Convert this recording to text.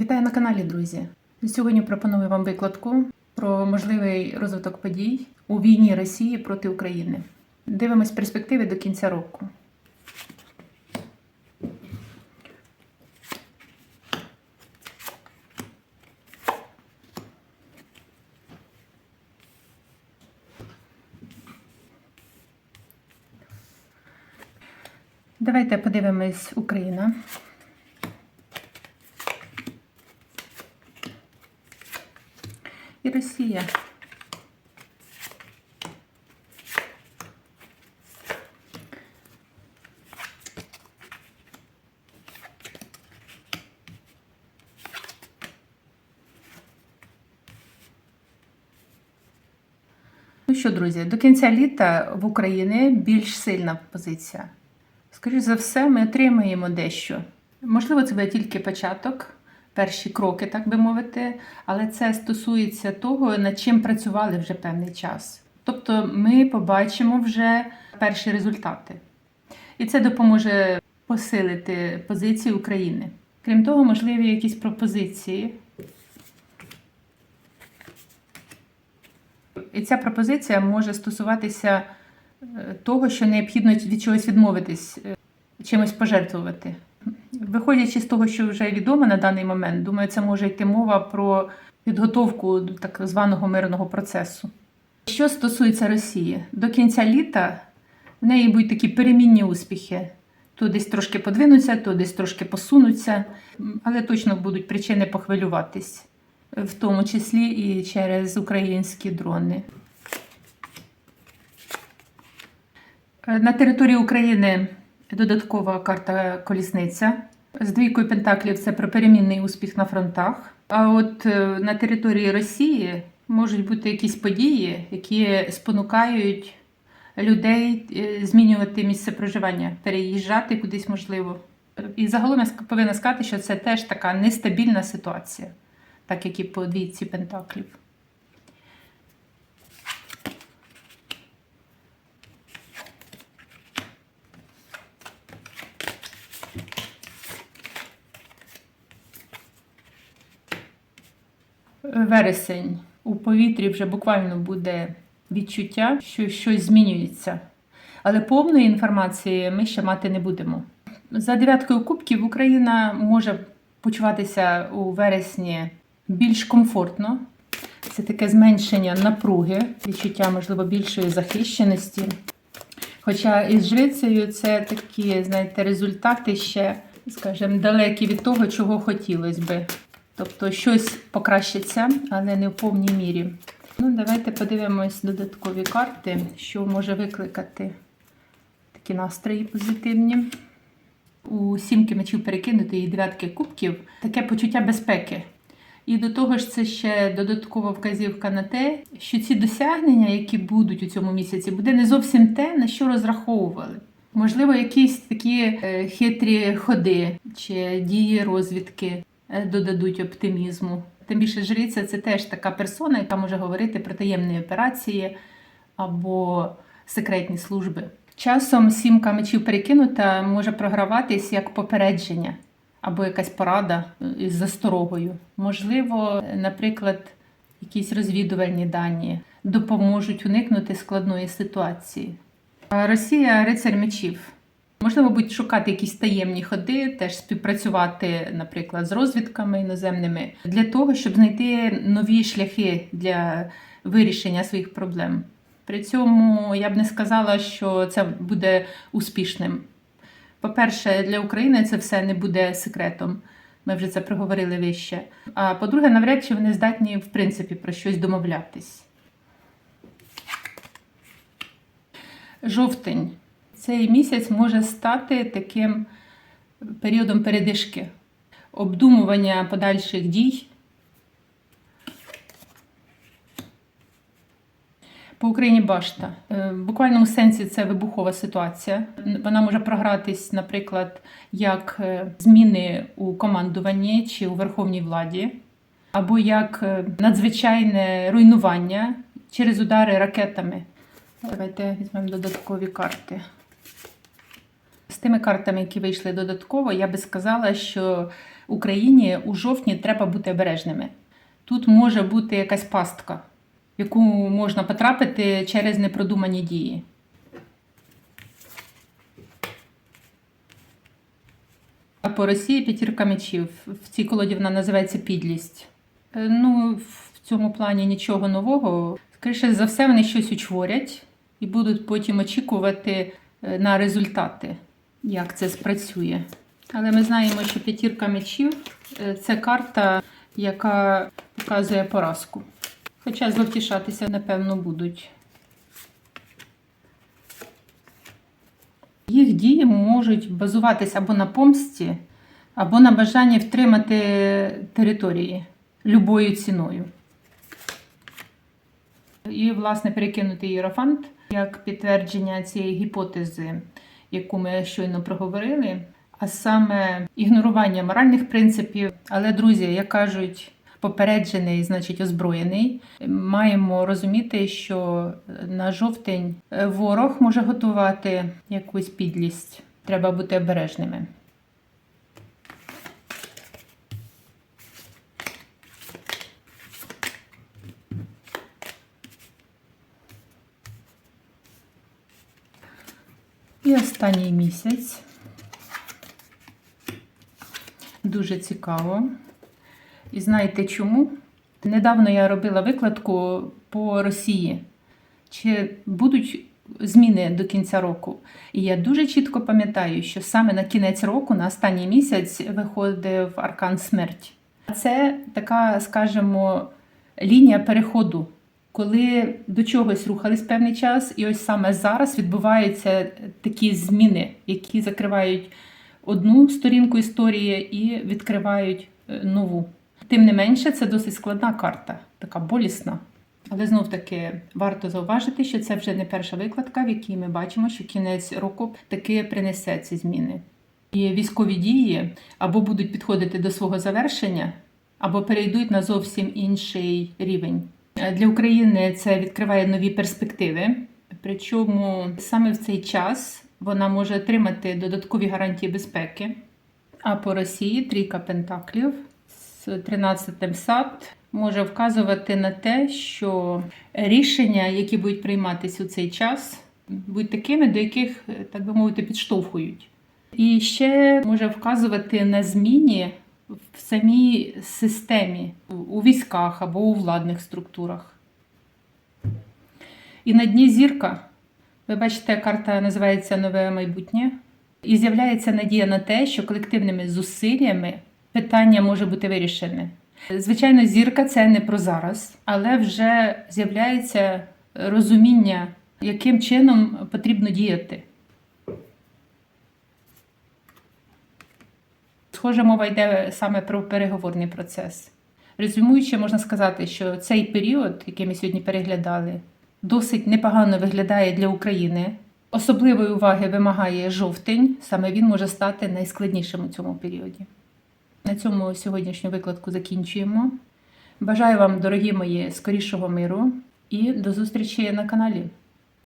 Вітаю на каналі, друзі. Сьогодні пропоную вам викладку про можливий розвиток подій у війні Росії проти України. Дивимось перспективи до кінця року. Давайте подивимось Україна. І Росія. Ну що, друзі, до кінця літа в Україні більш сильна позиція. Скоріше за все, ми отримаємо дещо. Можливо, це буде тільки початок, перші кроки, так би мовити, але це стосується того, над чим працювали вже певний час. Тобто ми побачимо вже перші результати. І це допоможе посилити позиції України. Крім того, можливі якісь пропозиції. І ця пропозиція може стосуватися е, того, що необхідно від чогось відмовитись, е, чимось пожертвувати. Виходячи з того, що вже відомо на даний момент, думаю, це може йти мова про підготовку так званого мирного процесу. Що стосується Росії, до кінця літа в неї будуть такі перемінні успіхи. То десь трошки подвинуться, то десь трошки посунуться, але точно будуть причини похвилюватись, в тому числі і через українські дрони. На території України додаткова карта колісниця. З двійкою пентаклів це про перемінний успіх на фронтах. А от е, на території Росії можуть бути якісь події, які спонукають людей е, змінювати місце проживання, переїжджати кудись можливо. І загалом я повинна сказати, що це теж така нестабільна ситуація, так як і по двійці пентаклів. Вересень у повітрі вже буквально буде відчуття, що щось змінюється. Але повної інформації ми ще мати не будемо. За дев'яткою кубків Україна може почуватися у вересні більш комфортно. Це таке зменшення напруги, відчуття, можливо, більшої захищеності. Хоча із жрицею це такі, знаєте, результати ще, скажімо, далекі від того, чого хотілося би. Тобто щось покращиться, але не в повній мірі. Ну, давайте подивимось додаткові карти, що може викликати такі настрої позитивні. У сімки мечів перекинути і дев'ятки кубків таке почуття безпеки. І до того ж, це ще додаткова вказівка на те, що ці досягнення, які будуть у цьому місяці, буде не зовсім те, на що розраховували. Можливо, якісь такі е, хитрі ходи чи дії розвідки додадуть оптимізму. Тим більше жриця це теж така персона, яка може говорити про таємні операції або секретні служби. Часом сімка мечів перекинута може програватись як попередження або якась порада е, із засторогою. Можливо, наприклад, якісь розвідувальні дані допоможуть уникнути складної ситуації. Росія рицар мечів. Можливо, будуть шукати якісь таємні ходи, теж співпрацювати, наприклад, з розвідками іноземними для того, щоб знайти нові шляхи для вирішення своїх проблем. При цьому я б не сказала, що це буде успішним. По-перше, для України це все не буде секретом. Ми вже це проговорили вище. А по-друге, навряд чи вони здатні в принципі про щось домовлятись. Жовтень. Цей місяць може стати таким періодом передишки, обдумування подальших дій. По Україні башта. Е, В буквальному сенсі це вибухова ситуація. Вона може програтись, наприклад, як е, зміни у командуванні чи у верховній владі, або як е, надзвичайне руйнування через удари ракетами. Давайте візьмемо додаткові карти. Тими картами, які вийшли додатково, я би сказала, що Україні у жовтні треба бути обережними. Тут може бути якась пастка, в яку можна потрапити через непродумані дії. А по Росії п'ятірка мечів. В цій колоді вона називається підлість. Е, Ну, в цьому плані нічого нового. Скоріше за все, вони щось учворять і будуть потім очікувати е, на результати, як це спрацює. Але ми знаємо, що п'ятірка мечів е, це карта, яка показує поразку. Хоча зловтішатися, напевно, будуть. Їх дії можуть базуватися або на помсті, або на бажанні втримати території любою ціною. І, власне, перекинути Єрофант як підтвердження цієї гіпотези, яку ми щойно проговорили, а саме ігнорування моральних принципів. Але, друзі, як кажуть, попереджений, значить озброєний. Маємо розуміти, що на жовтень ворог може готувати якусь підлість. Треба бути обережними. І останній місяць. Дуже цікаво. І знаєте чому? Недавно я робила викладку по Росії. Чи будуть зміни до кінця року? І я дуже чітко пам'ятаю, що саме на кінець року, на останній місяць, виходив аркан смерть. Це така, скажімо, лінія переходу, коли до чогось рухались певний час, і ось саме зараз відбуваються такі зміни, які закривають одну сторінку історії і відкривають е, нову. Тим не менше, це досить складна карта, така болісна. Але знов таки варто зауважити, що це вже не перша викладка, в якій ми бачимо, що кінець року таки принесе ці зміни. І військові дії або будуть підходити до свого завершення, або перейдуть на зовсім інший рівень. Для України це відкриває нові перспективи. Причому саме в цей час вона може отримати додаткові гарантії безпеки. А по Росії трійка пентаклів з 13 сад може вказувати на те, що рішення, які будуть прийматися у цей час, будуть такими, до яких, так би мовити, підштовхують. І ще може вказувати на зміни в самій системі, у військах або у владних структурах. І на дні зірка. Ви бачите, карта називається Нове майбутнє. І з'являється надія на те, що колективними зусиллями питання може бути вирішене. Звичайно, зірка це не про зараз, але вже з'являється розуміння, яким чином потрібно діяти. Схоже, мова йде саме про переговорний процес. Резюмуючи, можна сказати, що цей період, який ми сьогодні переглядали, досить непогано виглядає для України. Особливої уваги вимагає жовтень, саме він може стати найскладнішим у цьому періоді. На цьому сьогоднішню викладку закінчуємо. Бажаю вам, дорогі мої, скорішого миру і до зустрічі на каналі.